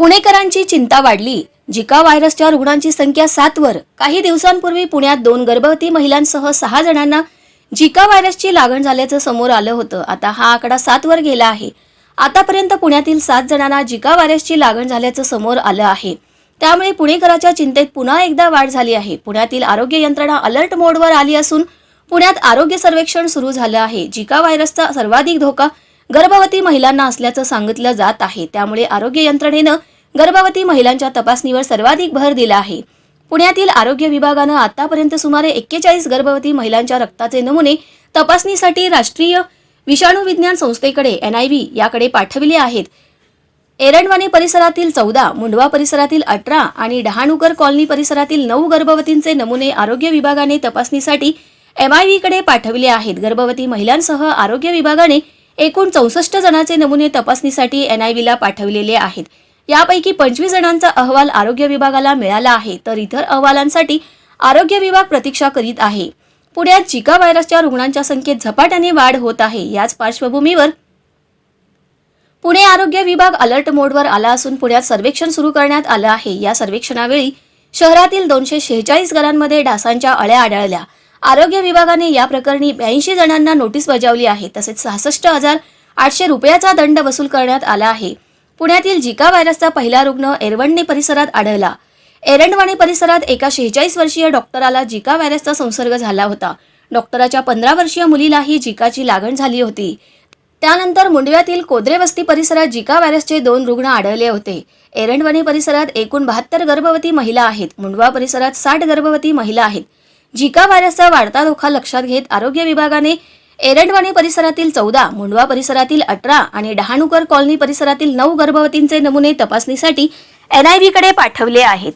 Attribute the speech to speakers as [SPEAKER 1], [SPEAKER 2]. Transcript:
[SPEAKER 1] पुणेकरांची चिंता वाढली. जिका व्हायरसच्या रुग्णांची संख्या सातवर काही दिवसांपूर्वी पुण्यात दोन गर्भवती महिलांसह सहा जणांना जिका व्हायरसची लागण झाल्याचं समोर आलं होतं. आता हा आकडा सातवर गेला आहे. आतापर्यंत पुण्यातील सात जणांना जिका व्हायरसची लागण झाल्याचं समोर आलं आहे. त्यामुळे पुणेकराच्या चिंतेत पुन्हा एकदा वाढ झाली आहे. पुण्यातील आरोग्य यंत्रणा अलर्ट मोडवर आली असून पुण्यात आरोग्य सर्वेक्षण सुरू झालं आहे. जिका व्हायरसचा सर्वाधिक धोका गर्भवती महिलांना असल्याचं सांगितलं जात आहे. त्यामुळे आरोग्य यंत्रणेनं गर्भवती महिलांच्या तपासणीवर सर्वाधिक भर दिला आहे. पुण्यातील आरोग्य विभागानं आतापर्यंत सुमारे एक्केचाळीस गर्भवती महिलांच्या रक्ताचे नमुने तपासणीसाठी राष्ट्रीय विषाणू विज्ञान संस्थेकडे एनआयव्ही याकडे पाठविले आहेत. एरंडवाणी परिसरातील चौदा मुंडवा परिसरातील अठरा आणि डहाणूकर कॉलनी परिसरातील नऊ गर्भवतींचे नमुने आरोग्य विभागाने तपासणीसाठी एमआयव्हीकडे पाठविले आहेत. गर्भवती महिलांसह आरोग्य विभागाने एकूण चौसष्ट जणांचे नमुने तपासणीसाठी एनआयव्हीला पाठविलेले आहेत. यापैकी पंचवीस जणांचा अहवाल आरोग्य विभागाला मिळाला आहे तर इतर अहवालांसाठी आरोग्य विभाग प्रतीक्षा करीत आहे. पुण्यात जिका व्हायरसच्या रुग्णांच्या संख्येत झपाट्याने वाढ होत आहे. याच पार्श्वभूमीवर पुणे आरोग्य विभाग अलर्ट मोडवर आला असून पुण्यात सर्वेक्षण सुरू करण्यात आलं आहे. या सर्वेक्षणावेळी शहरातील दोनशे शेहेचाळीस घरांमध्ये डासांच्या अळ्या आढळल्या. आरोग्य विभागाने या प्रकरणी ब्याऐंशी जणांना नोटीस बजावली आहे. तसेच सहासष्ट हजार आठशे रुपयाचा दंड वसूल करण्यात आला आहे. पुण्यातील जिका व्हायरसचा पहिला रुग्ण एरवंडे परिसरात आढळला. एरंडवाणी परिसरात एका शेहेचाळीस वर्षीय डॉक्टराला जिका व्हायरसचा संसर्ग झाला होता. डॉक्टराच्या पंधरा वर्षीय मुलीलाही जिकाची लागण झाली होती. त्यानंतर मुंडव्यातील कोद्रे वस्ती परिसरात जिका व्हायरसचे दोन रुग्ण आढळले होते. एरंडवाणी परिसरात एकूण बहात्तर गर्भवती महिला आहेत. मुंडवा परिसरात साठ गर्भवती महिला आहेत. झिका व्हायरसचा वाढता धोका लक्षात घेत आरोग्य विभागाने एरंडवाणी परिसरातील चौदा मुंडवा परिसरातील अठरा आणि डहाणूकर कॉलनी परिसरातील नऊ गर्भवतींचे नमुने तपासणीसाठी एनआयव्हीकडे पाठवले आहेत.